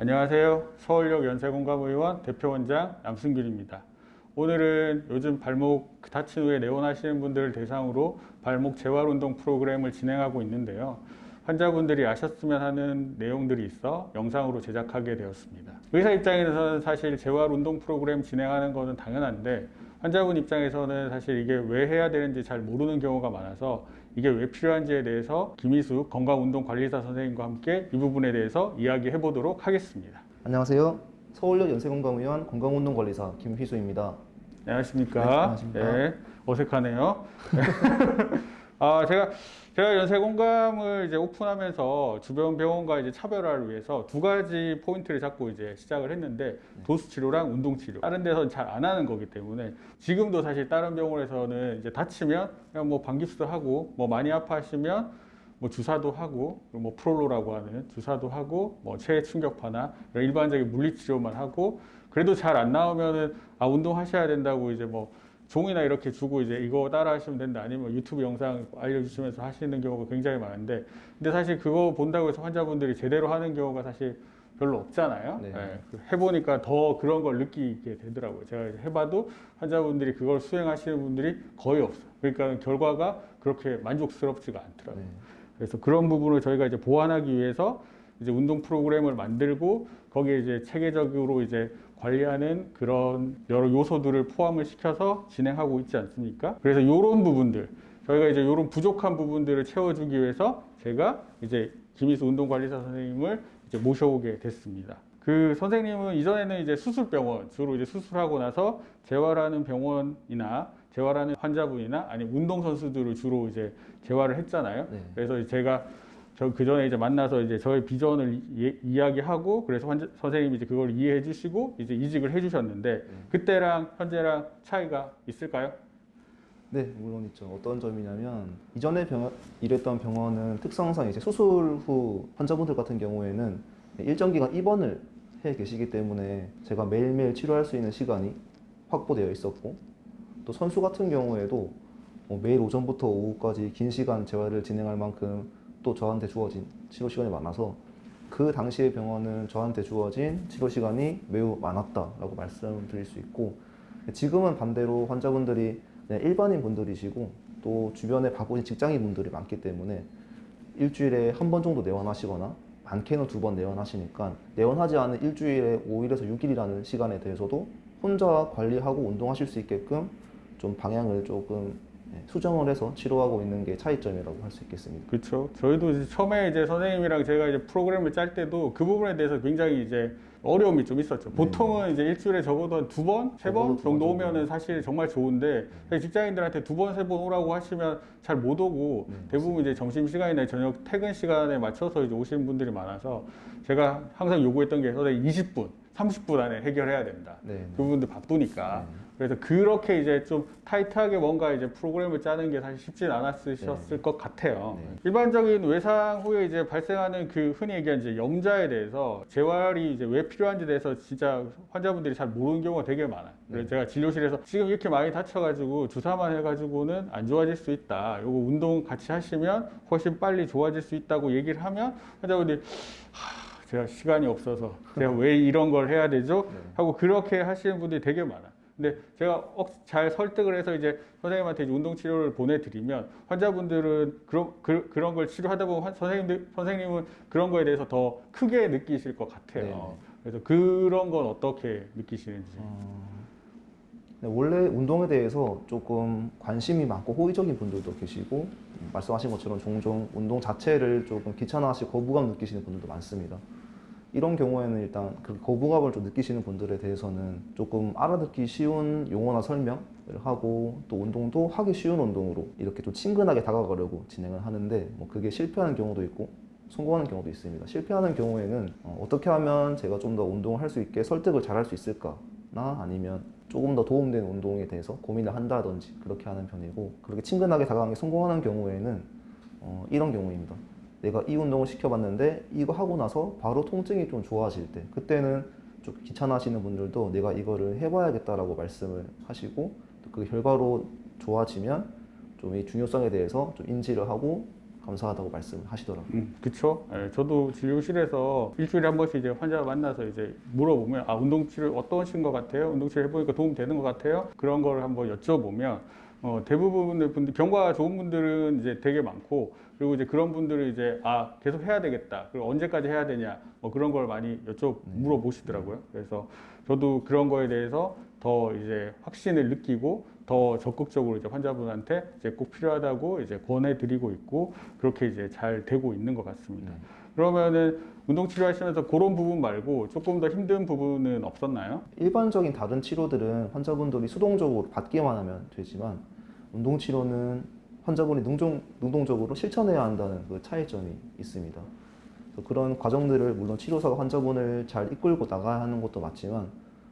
안녕하세요. 서울역 연세공감의원 대표원장 남승길입니다. 오늘은 요즘 발목 다친 후에 내원하시는 분들을 대상으로 발목 재활 운동 프로그램을 진행하고 있는데요. 환자분들이 아셨으면 하는 내용들이 있어 영상으로 제작하게 되었습니다. 의사 입장에서는 사실 재활 운동 프로그램 진행하는 것은 당연한데 환자분 입장에서는 사실 이게 왜 해야 되는지 잘 모르는 경우가 많아서 이게 왜 필요한지에 대해서 김희수 건강운동관리사 선생님과 함께 이 부분에 대해서 이야기해 보도록 하겠습니다. 안녕하세요. 서울역 연세건강의원 건강운동관리사 김휘수입니다. 안녕하십니까? 네, 안녕하십니까? 네, 어색하네요. 아, 제가 제가 연세 공감을 이제 오픈하면서 주변 병원과 이제 차별화를 위해서 두 가지 포인트를 잡고 이제 시작을 했는데 도수 치료랑 운동 치료. 다른 데서는 잘 안 하는 거기 때문에 지금도 사실 다른 병원에서는 이제 다치면 그냥 뭐 방깁스 하고 뭐 많이 아파하시면 뭐 주사도 하고 그리고 뭐 프롤로라고 하는 주사도 하고 뭐 체해 충격파나 일반적인 물리 치료만 하고 그래도 잘 안 나오면은 아 운동하셔야 된다고 이제 뭐 종이나 이렇게 주고 이제 이거 따라 하시면 된다 아니면 유튜브 영상 알려주시면서 하시는 경우가 굉장히 많은데 근데 사실 그거 본다고 해서 환자분들이 제대로 하는 경우가 사실 별로 없잖아요. 네. 예, 그 해보니까 더 그런 걸 느끼게 되더라고요. 제가 해봐도 환자분들이 그걸 수행하시는 분들이 거의 없어요. 그러니까 결과가 그렇게 만족스럽지가 않더라고요. 네. 그래서 그런 부분을 저희가 이제 보완하기 위해서 이제 운동 프로그램을 만들고 거기에 이제 체계적으로 이제 관리하는 그런 여러 요소들을 포함을 시켜서 진행하고 있지 않습니까? 그래서 이런 부분들 저희가 이제 이런 부족한 부분들을 채워주기 위해서 제가 이제 김희수 운동관리사 선생님을 이제 모셔오게 됐습니다. 그 선생님은 이전에는 이제 수술병원 주로 이제 수술하고 나서 재활하는 병원이나 재활하는 환자분이나 아니면 운동 선수들을 주로 이제 재활을 했잖아요. 네. 그래서 제가 저 그 전에 이제 만나서 이제 저의 비전을 이, 이야기하고 그래서 환자, 선생님이 이제 그걸 이해해 주시고 이제 이직을 해 주셨는데 그때랑 현재랑 차이가 있을까요? 네, 물론 있죠. 어떤 점이냐면 이전에 병원, 일했던 병원은 특성상 이제 수술 후 환자분들 같은 경우에는 일정 기간 입원을 해 계시기 때문에 제가 매일매일 치료할 수 있는 시간이 확보되어 있었고 또 선수 같은 경우에도 뭐 매일 오전부터 오후까지 긴 시간 재활을 진행할 만큼 또 저한테 주어진 치료 시간이 많아서 그 당시의 병원은 저한테 주어진 치료 시간이 매우 많았다라고 말씀드릴 수 있고 지금은 반대로 환자분들이 그냥 일반인 분들이시고 또 주변에 바쁘신 직장인 분들이 많기 때문에 일주일에 한 번 정도 내원하시거나 많게는 두 번 내원하시니까 내원하지 않은 일주일에 5일에서 6일이라는 시간에 대해서도 혼자 관리하고 운동하실 수 있게끔 좀 방향을 조금 예, 수정을 해서 치료하고 있는 게 차이점이라고 할 수 있겠습니다. 그렇죠. 저희도 이제 처음에 이제 선생님이랑 제가 이제 프로그램을 짤 때도 그 부분에 대해서 굉장히 이제 어려움이 좀 있었죠. 보통은 이제 일주일에 적어도 한 두 번, 세 번 정도 번 오면은 사실 정말 좋은데 사실 직장인들한테 두 번, 세 번 오라고 하시면 잘 못 오고 네, 대부분 이제 점심 시간이나 저녁 퇴근 시간에 맞춰서 이제 오시는 분들이 많아서 제가 항상 요구했던 게 선생님 20분, 30분 안에 해결해야 된다. 네. 그분들 바쁘니까. 네. 그래서 그렇게 이제 좀 타이트하게 뭔가 이제 프로그램을 짜는 게 사실 쉽진 않았으셨을 것 같아요. 네. 일반적인 외상 후에 이제 발생하는 그 흔히 얘기하는 이제 염자에 대해서 재활이 이제 왜 필요한지 대해서 진짜 환자분들이 잘 모르는 경우가 되게 많아요. 그래서 네. 제가 진료실에서 지금 이렇게 많이 다쳐가지고 주사만 해가지고는 안 좋아질 수 있다. 요거 운동 같이 하시면 훨씬 빨리 좋아질 수 있다고 얘기를 하면 환자분들이 하, 제가 시간이 없어서 제가 왜 이런 걸 해야 되죠? 네. 하고 그렇게 하시는 분들이 되게 많아요. 근데 제가 억- 잘 설득을 해서 이제 선생님한테 이제 운동 치료를 보내드리면 환자분들은 그런 그, 그런 걸 치료하다 보면 환- 선생님들 선생님은 그런 거에 대해서 더 크게 느끼실 것 같아요. 네. 그래서 그런 건 어떻게 느끼시는지. 네, 원래 운동에 대해서 조금 관심이 많고 호의적인 분들도 계시고 음, 말씀하신 것처럼 종종 운동 자체를 조금 귀찮아하시고 거부감 느끼시는 분들도 많습니다. 이런 경우에는 일단 그 거부감을 좀 느끼시는 분들에 대해서는 조금 알아듣기 쉬운 용어나 설명을 하고 또 운동도 하기 쉬운 운동으로 이렇게 좀 친근하게 다가가려고 진행을 하는데 뭐 그게 실패하는 경우도 있고 성공하는 경우도 있습니다. 실패하는 경우에는 어, 떻게 하면 제가 좀 더 운동을 할 수 있게 설득을 잘 할 수 있을까나 아니면 조금 더 도움되는 운동에 대해서 고민을 한다든지 그렇게 하는 편이고 그렇게 친근하게 다가가는 게 성공하는 경우에는 어, 이런 경우입니다. 내가 이 운동을 시켜봤는데 이거 하고 나서 바로 통증이 좀 좋아질 때 그때는 좀 귀찮아하시는 분들도 내가 이거를 해봐야겠다라고 말씀을 하시고 또그 결과로 좋아지면 좀 이 중요성에 대해서 좀 인지를 하고 감사하다고 말씀하시더라고요. 음, 그쵸. 예, 저도 진료실에서 일주일에 한 번씩 이제 환자 만나서 이제 물어보면 아 운동 치료 어떠신 것 같아요? 운동 치료 해보니까 도움 되는 것 같아요? 그런 걸 한번 여쭤보면 어, 대부분의 분들 경과가 좋은 분들은 이제 되게 많고 그리고 이제 그런 분들은 이제 아 계속 해야 되겠다. 그리고 언제까지 해야 되냐? 뭐 그런 걸 많이 여쭤 물어보시더라고요. 그래서 저도 그런 거에 대해서 더 이제 확신을 느끼고 더 적극적으로 이제 환자분한테 이제 꼭 필요하다고 이제 권해드리고 있고 그렇게 이제 잘 되고 있는 것 같습니다. 그러면은 운동 치료하시면서 그런 부분 말고 조금 더 힘든 부분은 없었나요? 일반적인 다른 치료들은 환자분들이 수동적으로 받기만 하면 되지만 운동 치료는 환자분이 능동, 능동적으로 실천해야 한다는 그 차이점이 있습니다. 그런 과정들을 물론 치료사가 환자분을 잘 이끌고 나가야 하는 것도 맞지만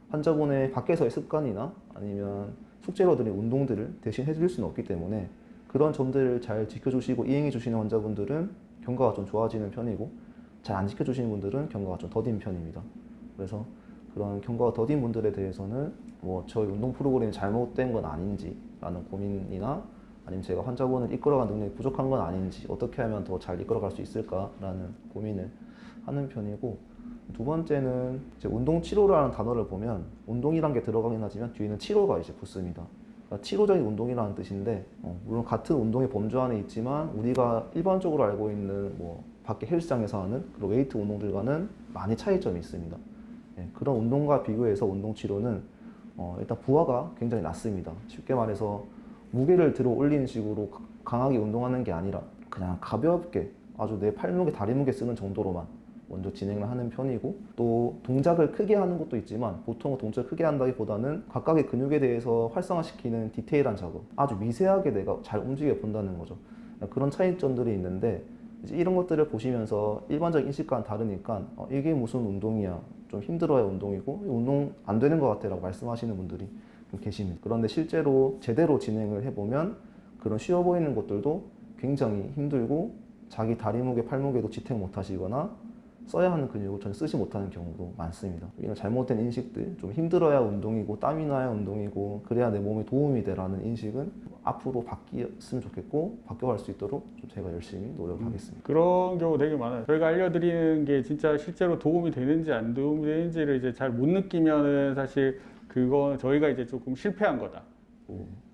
환자분의 밖에서의 습관이나 아니면 숙제로 드린 운동들을 대신 해줄 수는 없기 때문에 그런 점들을 잘 지켜주시고 이행해 주시는 환자분들은 경과가 좀 좋아지는 편이고 잘 안 지켜주시는 분들은 경과가 좀 더딘 편입니다. 그래서 그런 경과가 더딘 분들에 대해서는 뭐 저희 운동 프로그램이 잘못된 건 아닌지라는 고민이나 아니면 제가 환자분을 이끌어갈 능력이 부족한 건 아닌지 어떻게 하면 더 잘 이끌어갈 수 있을까라는 고민을 하는 편이고 두 번째는 이제 운동 치료라는 단어를 보면 운동이란 게 들어가긴 하지만 뒤에는 치료가 이제 붙습니다. 그러니까 치료적인 운동이라는 뜻인데 어, 물론 같은 운동의 범주 안에 있지만 우리가 일반적으로 알고 있는 뭐 밖에 헬스장에서 하는 그런 웨이트 운동들과는 많이 차이점이 있습니다. 예, 그런 운동과 비교해서 운동 치료는 어, 일단 부하가 굉장히 낮습니다. 쉽게 말해서 무게를 들어 올리는 식으로 가- 강하게 운동하는 게 아니라 그냥 가볍게 아주 내 팔무게, 다리무게 쓰는 정도로만 먼저 진행을 하는 편이고 또 동작을 크게 하는 것도 있지만 보통 동작을 크게 한다기보다는 각각의 근육에 대해서 활성화시키는 디테일한 작업 아주 미세하게 내가 잘 움직여 본다는 거죠 그런 차이점들이 있는데 이런 것들을 보시면서 일반적 인식과는 다르니까 어, 이게 무슨 운동이야. 좀 힘들어야 운동이고 운동 안 되는 것 같아라고 말씀하시는 분들이 좀 계십니다 그런데 실제로 제대로 진행을 해보면 그런 쉬워 보이는 것들도 굉장히 힘들고 자기 다리 무게, 팔 무게도 지탱 못 하시거나 써야 하는 근육을 전혀 쓰지 못하는 경우도 많습니다. 이런 잘못된 인식들, 좀 힘들어야 운동이고 땀이 나야 운동이고 그래야 내 몸에 도움이 되라는 인식은 앞으로 바뀌었으면 좋겠고 바뀌어갈 수 있도록 좀 제가 열심히 노력하겠습니다. 그런 경우 되게 많아요. 저희가 알려드리는 게 진짜 실제로 도움이 되는지 안 도움이 되는지를 이제 잘 못 느끼면은 사실 그건 저희가 이제 조금 실패한 거다.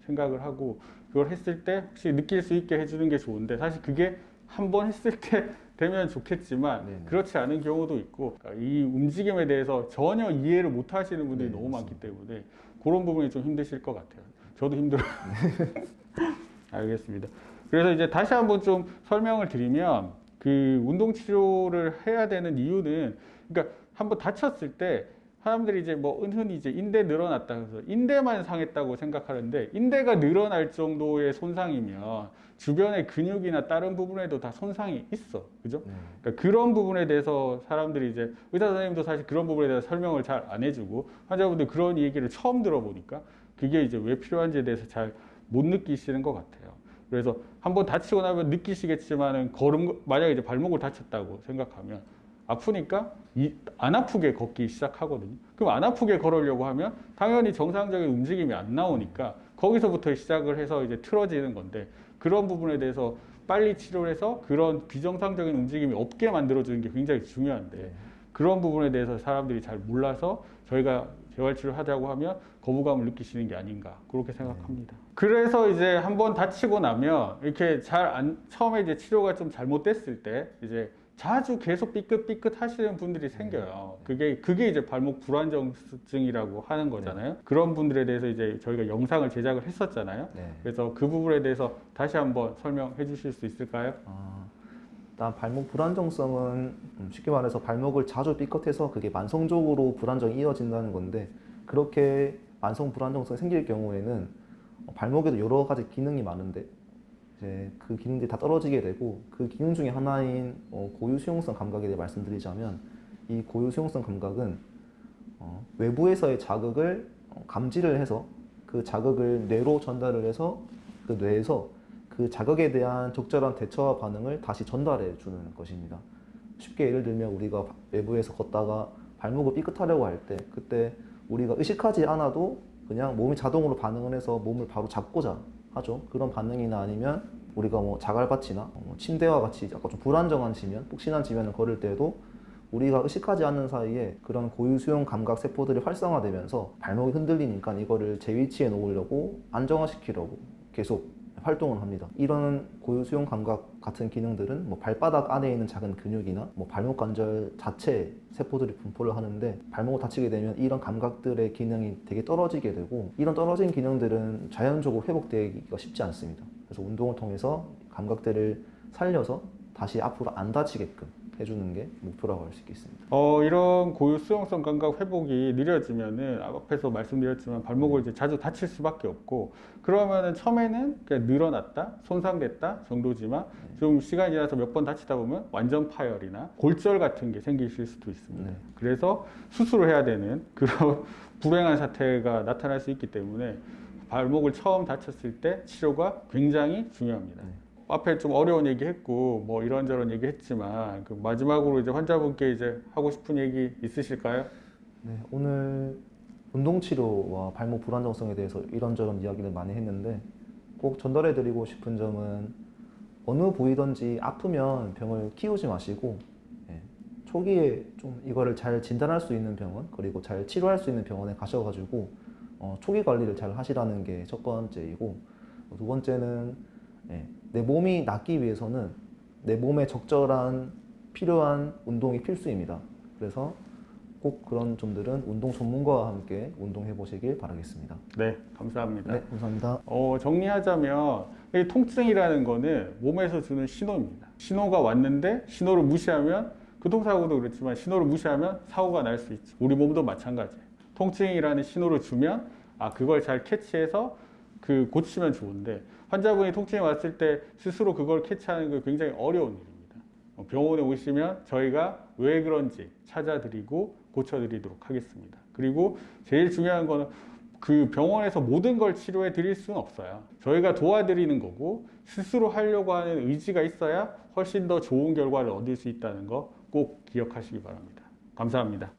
생각을 하고 그걸 했을 때 혹시 느낄 수 있게 해주는 게 좋은데 사실 그게 한 번 했을 때 되면 좋겠지만 네네. 그렇지 않은 경우도 있고 그러니까 이 움직임에 대해서 전혀 이해를 못 하시는 분들이 네, 너무 많기 때문에 그런 부분이 좀 힘드실 것 같아요. 저도 힘들어요. 알겠습니다. 그래서 이제 다시 한번 좀 설명을 드리면 그 운동 치료를 해야 되는 이유는 그러니까 한번 다쳤을 때 사람들이 이제 뭐 은근히 이제 인대 늘어났다 해서 인대만 상했다고 생각하는데 인대가 늘어날 정도의 손상이면 주변의 근육이나 다른 부분에도 다 손상이 있어. 그죠? 네. 그러니까 그런 부분에 대해서 사람들이 이제 의사 선생님도 사실 그런 부분에 대해서 설명을 잘 안 해주고 환자분들 그런 얘기를 처음 들어보니까 그게 이제 왜 필요한지에 대해서 잘 못 느끼시는 것 같아요. 그래서 한번 다치고 나면 느끼시겠지만은 걸음 만약에 이제 발목을 다쳤다고 생각하면 아프니까 이, 안 아프게 걷기 시작하거든요. 그럼 안 아프게 걸으려고 하면 당연히 정상적인 움직임이 안 나오니까 거기서부터 시작을 해서 이제 틀어지는 건데 그런 부분에 대해서 빨리 치료를 해서 그런 비정상적인 움직임이 없게 만들어주는 게 굉장히 중요한데 그런 부분에 대해서 사람들이 잘 몰라서 저희가 재활치료를 하자고 하면 거부감을 느끼시는 게 아닌가 그렇게 생각합니다. 그래서 이제 한번 다치고 나면 이렇게 잘 안 처음에 이제 치료가 좀 잘못됐을 때 이제 자주 계속 삐끗삐끗 하시는 분들이 생겨요. 그게 그게 이제 발목 불안정증이라고 하는 거잖아요. 그런 분들에 대해서 이제 저희가 영상을 제작을 했었잖아요. 네. 그래서 그 부분에 대해서 다시 한번 설명해 주실 수 있을까요? 아, 일단 발목 불안정성은 음, 쉽게 말해서 발목을 자주 삐끗해서 그게 만성적으로 불안정이 이어진다는 건데 그렇게 만성 불안정성이 생길 경우에는 어, 발목에도 여러 가지 기능이 많은데 이제 그 기능들이 다 떨어지게 되고 그 기능 중에 하나인 어, 고유 수용성 감각에 대해 말씀드리자면 이 고유 수용성 감각은 어, 외부에서의 자극을 어, 감지를 해서 그 자극을 뇌로 전달을 해서 그 뇌에서 그 자극에 대한 적절한 대처와 반응을 다시 전달해 주는 것입니다. 쉽게 예를 들면 우리가 외부에서 걷다가 발목을 삐끗하려고 할 때 그때 우리가 의식하지 않아도 그냥 몸이 자동으로 반응을 해서 몸을 바로 잡고자 하죠. 그런 반응이나 아니면 우리가 뭐 자갈밭이나 뭐 침대와 같이 약간 좀 불안정한 지면, 푹신한 지면을 걸을 때도 우리가 의식하지 않는 사이에 그런 고유 수용 감각 세포들이 활성화되면서 발목이 흔들리니까 이거를 제 위치에 놓으려고 안정화시키려고 계속 활동을 합니다. 이런 고유 수용 감각 같은 기능들은 뭐 발바닥 안에 있는 작은 근육이나 뭐 발목 관절 자체 세포들이 분포를 하는데 발목을 다치게 되면 이런 감각들의 기능이 되게 떨어지게 되고 이런 떨어진 기능들은 자연적으로 회복되기가 쉽지 않습니다. 그래서 운동을 통해서 감각들을 살려서 다시 앞으로 안 다치게끔 해주는 게 목표라고 할 수 있겠습니다. 어, 이런 고유 수용성 감각 회복이 느려지면은 앞에서 말씀드렸지만 발목을 이제 자주 다칠 수밖에 없고 그러면은 처음에는 그냥 늘어났다, 손상됐다 정도지만 좀 시간이 지나서 몇 번 다치다 보면 완전 파열이나 골절 같은 게 생기실 수도 있습니다. 네. 그래서 수술을 해야 되는 그런 불행한 사태가 나타날 수 있기 때문에 발목을 처음 다쳤을 때 치료가 굉장히 중요합니다. 네. 앞에 좀 어려운 얘기 했고 뭐 이런저런 얘기 했지만 그 마지막으로 이제 환자분께 이제 하고 싶은 얘기 있으실까요? 네, 오늘 운동 치료와 발목 불안정성에 대해서 이런저런 이야기를 많이 했는데 꼭 전달해드리고 싶은 점은 어느 부위든지 아프면 병을 키우지 마시고 예, 초기에 좀 이거를 잘 진단할 수 있는 병원 그리고 잘 치료할 수 있는 병원에 가셔가지고 어, 초기 관리를 잘 하시라는 게 첫 번째이고 두 번째는 예, 내 몸이 낫기 위해서는 내 몸에 적절한 필요한 운동이 필수입니다. 그래서 꼭 그런 점들은 운동 전문가와 함께 운동해 보시길 바라겠습니다. 네, 감사합니다. 네, 감사합니다. 어, 정리하자면 이 통증이라는 거는 몸에서 주는 신호입니다. 신호가 왔는데 신호를 무시하면 교통사고도 그렇지만 신호를 무시하면 사고가 날 수 있죠. 우리 몸도 마찬가지예요. 통증이라는 신호를 주면 아 그걸 잘 캐치해서 그 고치면 좋은데 환자분이 통증이 왔을 때 스스로 그걸 캐치하는 게 굉장히 어려운 일입니다. 어, 병원에 오시면 저희가 왜 그런지 찾아드리고 고쳐드리도록 하겠습니다. 그리고 제일 중요한 거는 그 병원에서 모든 걸 치료해 드릴 수는 없어요. 저희가 도와드리는 거고 스스로 하려고 하는 의지가 있어야 훨씬 더 좋은 결과를 얻을 수 있다는 거 꼭 기억하시기 바랍니다. 감사합니다.